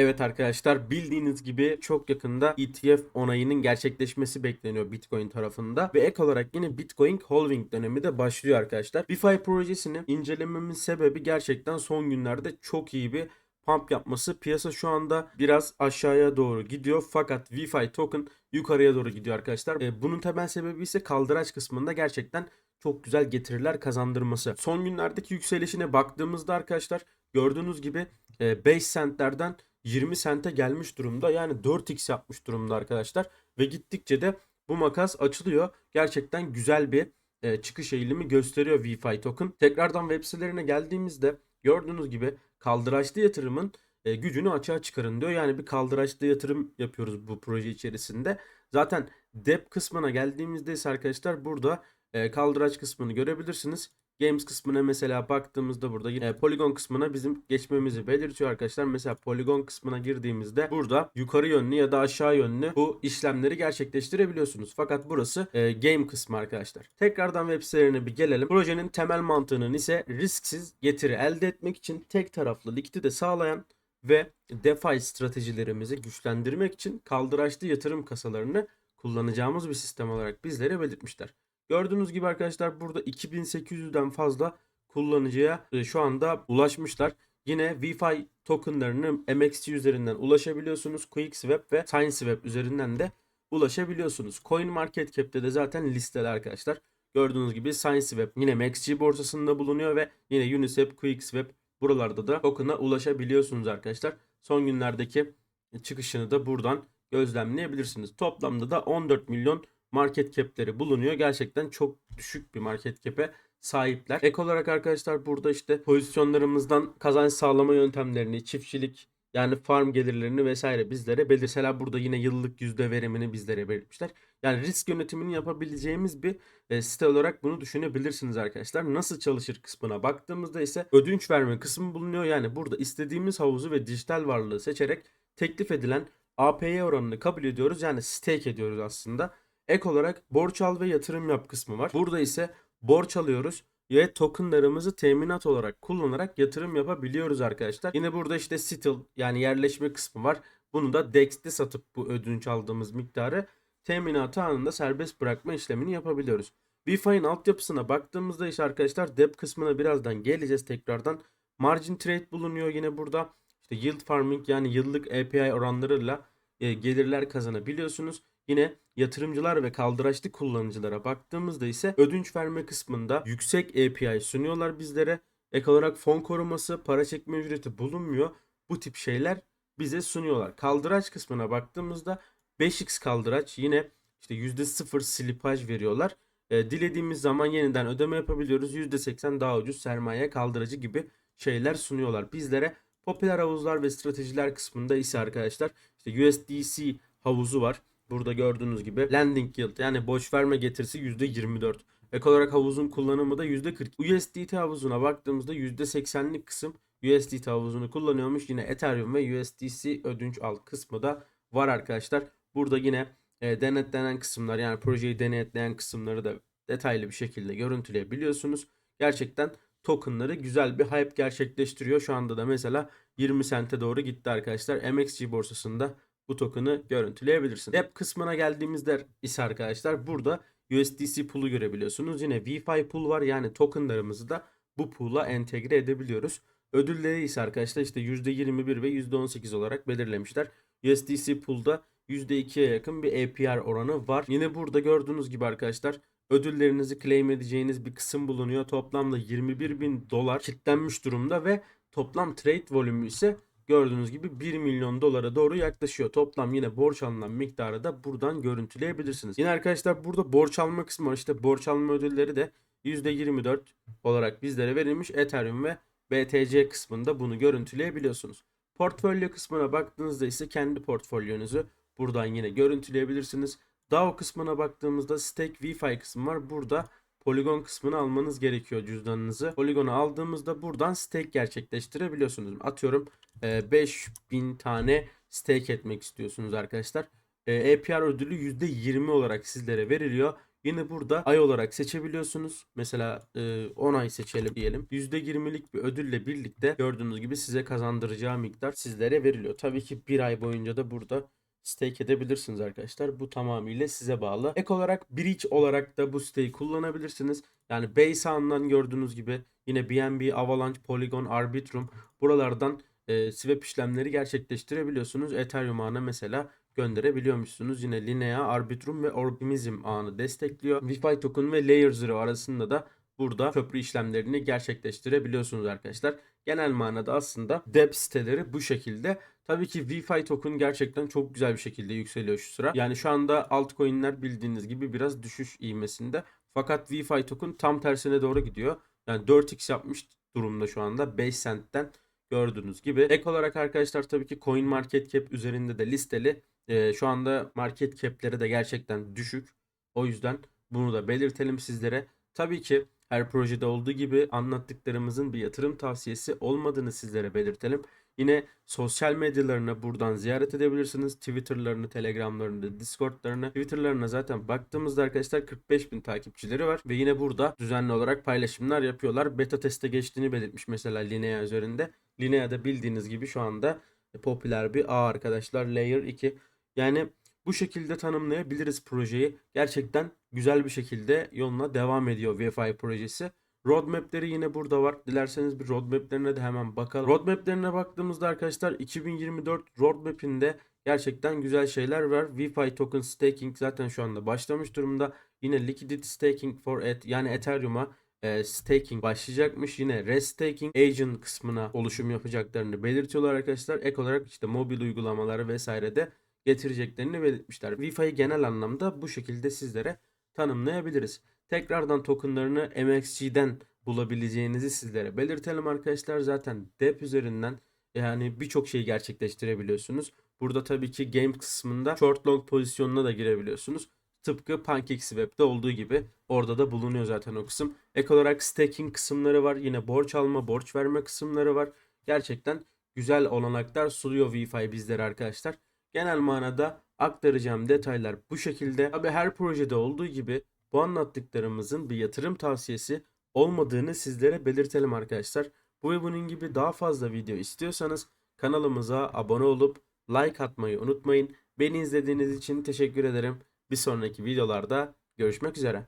Evet arkadaşlar bildiğiniz gibi çok yakında ETF onayının gerçekleşmesi bekleniyor Bitcoin tarafında ve ek olarak yine Bitcoin halving dönemi de başlıyor arkadaşlar. DeFi projesini incelememin sebebi gerçekten son günlerde çok iyi bir pump yapması. Piyasa şu anda biraz aşağıya doğru gidiyor fakat VeFi token yukarıya doğru gidiyor arkadaşlar. E, bunun temel sebebi ise kaldıraç kısmında gerçekten çok güzel getiriler kazandırması. Son günlerdeki yükselişine baktığımızda arkadaşlar gördüğünüz gibi e, 5 centlerden 20 sente gelmiş durumda. Yani 4x yapmış durumda arkadaşlar. Ve gittikçe de bu makas açılıyor. Gerçekten güzel bir e, çıkış eğilimi gösteriyor VeFi token. Tekrardan web sitelerine geldiğimizde gördüğünüz gibi kaldıraçlı yatırımın e, gücünü açığa çıkarın diyor. Yani bir kaldıraçlı yatırım yapıyoruz bu proje içerisinde. Zaten dep kısmına geldiğimizde ise arkadaşlar burada e, kaldıraç kısmını görebilirsiniz. Games kısmına mesela baktığımızda burada yine Polygon kısmına bizim geçmemizi belirtiyor arkadaşlar. Mesela Polygon kısmına girdiğimizde burada yukarı yönlü ya da aşağı yönlü bu işlemleri gerçekleştirebiliyorsunuz. Fakat burası e, game kısmı arkadaşlar. Tekrardan web sitelerine bir gelelim. Projenin temel mantığının ise risksiz getiri elde etmek için tek taraflı likidite sağlayan ve DeFi stratejilerimizi güçlendirmek için kaldıraçlı yatırım kasalarını kullanacağımız bir sistem olarak bizlere belirtmişler. Gördüğünüz gibi arkadaşlar burada 2800'den fazla kullanıcıya e, şu anda ulaşmışlar. Yine VeFi tokenlarını MXC üzerinden ulaşabiliyorsunuz. QuickSwap ve TinySwap üzerinden de ulaşabiliyorsunuz. CoinMarketCap'te de zaten listeli arkadaşlar. Gördüğünüz gibi TinySwap yine MXC borsasında bulunuyor ve yine Uniswap, QuickSwap buralarda da token'a ulaşabiliyorsunuz arkadaşlar. Son günlerdeki çıkışını da buradan gözlemleyebilirsiniz. Toplamda da 14 milyon market cap'leri bulunuyor. Gerçekten çok düşük bir market cap'e sahipler. Ek olarak arkadaşlar burada işte pozisyonlarımızdan kazanç sağlama yöntemlerini, çiftçilik yani farm gelirlerini vesaire bizlere belirseler burada yine yıllık yüzde verimini bizlere belirtmişler. Yani risk yönetimini yapabileceğimiz bir e, site olarak bunu düşünebilirsiniz arkadaşlar. Nasıl çalışır kısmına baktığımızda ise ödünç verme kısmı bulunuyor. Yani burada istediğimiz havuzu ve dijital varlığı seçerek teklif edilen APY oranını kabul ediyoruz. Yani stake ediyoruz aslında. Ek olarak borç al ve yatırım yap kısmı var. Burada ise borç alıyoruz ve tokenlarımızı teminat olarak kullanarak yatırım yapabiliyoruz arkadaşlar. Yine burada işte settle yani yerleşme kısmı var. Bunu da DEX'te satıp bu ödünç aldığımız miktarı teminatı anında serbest bırakma işlemini yapabiliyoruz. VeFi'nin altyapısına baktığımızda ise arkadaşlar dep kısmına birazdan geleceğiz tekrardan. Margin trade bulunuyor yine burada. İşte yield farming yani yıllık API oranlarıyla e, gelirler kazanabiliyorsunuz. Yine yatırımcılar ve kaldıraçlı kullanıcılara baktığımızda ise ödünç verme kısmında yüksek API sunuyorlar bizlere. Ek olarak fon koruması, para çekme ücreti bulunmuyor. Bu tip şeyler bize sunuyorlar. Kaldıraç kısmına baktığımızda 5x kaldıraç yine işte %0 slipaj veriyorlar. E, dilediğimiz zaman yeniden ödeme yapabiliyoruz. %80 daha ucuz sermaye kaldırıcı gibi şeyler sunuyorlar bizlere. Popüler havuzlar ve stratejiler kısmında ise arkadaşlar işte USDC havuzu var. Burada gördüğünüz gibi landing yield yani boş verme getirisi %24. Ek olarak havuzun kullanımı da %40. USDT havuzuna baktığımızda %80'lik kısım USDT havuzunu kullanıyormuş. Yine Ethereum ve USDC ödünç al kısmı da var arkadaşlar. Burada yine e, denetlenen kısımlar yani projeyi denetleyen kısımları da detaylı bir şekilde görüntüleyebiliyorsunuz. Gerçekten tokenları güzel bir hype gerçekleştiriyor. Şu anda da mesela 20 sente doğru gitti arkadaşlar. MXC borsasında bu token'ı görüntüleyebilirsiniz. Dep kısmına geldiğimizde ise arkadaşlar burada USDC pool'u görebiliyorsunuz. Yine VeFi pool var yani tokenlarımızı da bu pool'a entegre edebiliyoruz. Ödülleri ise arkadaşlar işte %21 ve %18 olarak belirlemişler. USDC pool'da %2'ye yakın bir APR oranı var. Yine burada gördüğünüz gibi arkadaşlar ödüllerinizi claim edeceğiniz bir kısım bulunuyor. Toplamda 21 bin dolar kilitlenmiş durumda ve toplam trade volümü ise gördüğünüz gibi 1 milyon dolara doğru yaklaşıyor. Toplam yine borç alınan miktarı da buradan görüntüleyebilirsiniz. Yine arkadaşlar burada borç alma kısmı var. İşte borç alma ödülleri de %24 olarak bizlere verilmiş. Ethereum ve BTC kısmında bunu görüntüleyebiliyorsunuz. Portfolyo kısmına baktığınızda ise kendi portfolyonuzu buradan yine görüntüleyebilirsiniz. DAO kısmına baktığımızda stake VeFi kısmı var. Burada Polygon kısmını almanız gerekiyor cüzdanınızı. Polygon'u aldığımızda buradan stake gerçekleştirebiliyorsunuz. Atıyorum 5000 tane stake etmek istiyorsunuz arkadaşlar. APR ödülü %20 olarak sizlere veriliyor. Yine burada ay olarak seçebiliyorsunuz. Mesela e, 10 ay seçelim diyelim. %20'lik bir ödülle birlikte gördüğünüz gibi size kazandıracağı miktar sizlere veriliyor. Tabii ki bir ay boyunca da burada stake edebilirsiniz arkadaşlar. Bu tamamıyla size bağlı. Ek olarak bridge olarak da bu siteyi kullanabilirsiniz. Yani base ağından gördüğünüz gibi yine BNB, Avalanche, Polygon, Arbitrum buralardan e, swap işlemleri gerçekleştirebiliyorsunuz. Ethereum ağına mesela gönderebiliyormuşsunuz. Yine Linea, Arbitrum ve Optimism ağını destekliyor. VeFi token ve Layer Zero arasında da burada köprü işlemlerini gerçekleştirebiliyorsunuz arkadaşlar. Genel manada aslında dep siteleri bu şekilde. Tabii ki VeFi token gerçekten çok güzel bir şekilde yükseliyor şu sıra. Yani şu anda altcoin'ler bildiğiniz gibi biraz düşüş ivmesinde. Fakat VeFi token tam tersine doğru gidiyor. Yani 4x yapmış durumda şu anda 5 centten gördüğünüz gibi. Ek olarak arkadaşlar tabii ki Coin Market Cap üzerinde de listeli. Ee, şu anda market cap'leri de gerçekten düşük. O yüzden bunu da belirtelim sizlere. Tabii ki her projede olduğu gibi anlattıklarımızın bir yatırım tavsiyesi olmadığını sizlere belirtelim. Yine sosyal medyalarına buradan ziyaret edebilirsiniz. Twitter'larını, Telegram'larını, Discord'larını. Twitter'larına zaten baktığımızda arkadaşlar 45 bin takipçileri var. Ve yine burada düzenli olarak paylaşımlar yapıyorlar. Beta teste geçtiğini belirtmiş mesela Linea üzerinde. Linea'da bildiğiniz gibi şu anda popüler bir ağ arkadaşlar. Layer 2. Yani bu şekilde tanımlayabiliriz projeyi. Gerçekten güzel bir şekilde yoluna devam ediyor VFI projesi. Roadmap'leri yine burada var. Dilerseniz bir roadmap'lerine de hemen bakalım. Roadmap'lerine baktığımızda arkadaşlar 2024 roadmap'inde gerçekten güzel şeyler var. VeFi token staking zaten şu anda başlamış durumda. Yine liquidity staking for et yani Ethereum'a e, staking başlayacakmış. Yine restaking agent kısmına oluşum yapacaklarını belirtiyorlar arkadaşlar. Ek olarak işte mobil uygulamaları vesaire de getireceklerini belirtmişler. VeFi'yi genel anlamda bu şekilde sizlere tanımlayabiliriz. Tekrardan tokenlarını MXG'den bulabileceğinizi sizlere belirtelim arkadaşlar. Zaten DEP üzerinden yani birçok şeyi gerçekleştirebiliyorsunuz. Burada tabii ki game kısmında short long pozisyonuna da girebiliyorsunuz. Tıpkı PancakeSwap'te olduğu gibi orada da bulunuyor zaten o kısım. Ek olarak staking kısımları var. Yine borç alma, borç verme kısımları var. Gerçekten güzel olanaklar sunuyor VeFi bizlere arkadaşlar. Genel manada aktaracağım detaylar bu şekilde. Tabi her projede olduğu gibi bu anlattıklarımızın bir yatırım tavsiyesi olmadığını sizlere belirtelim arkadaşlar. Bu ve bunun gibi daha fazla video istiyorsanız kanalımıza abone olup like atmayı unutmayın. Beni izlediğiniz için teşekkür ederim. Bir sonraki videolarda görüşmek üzere.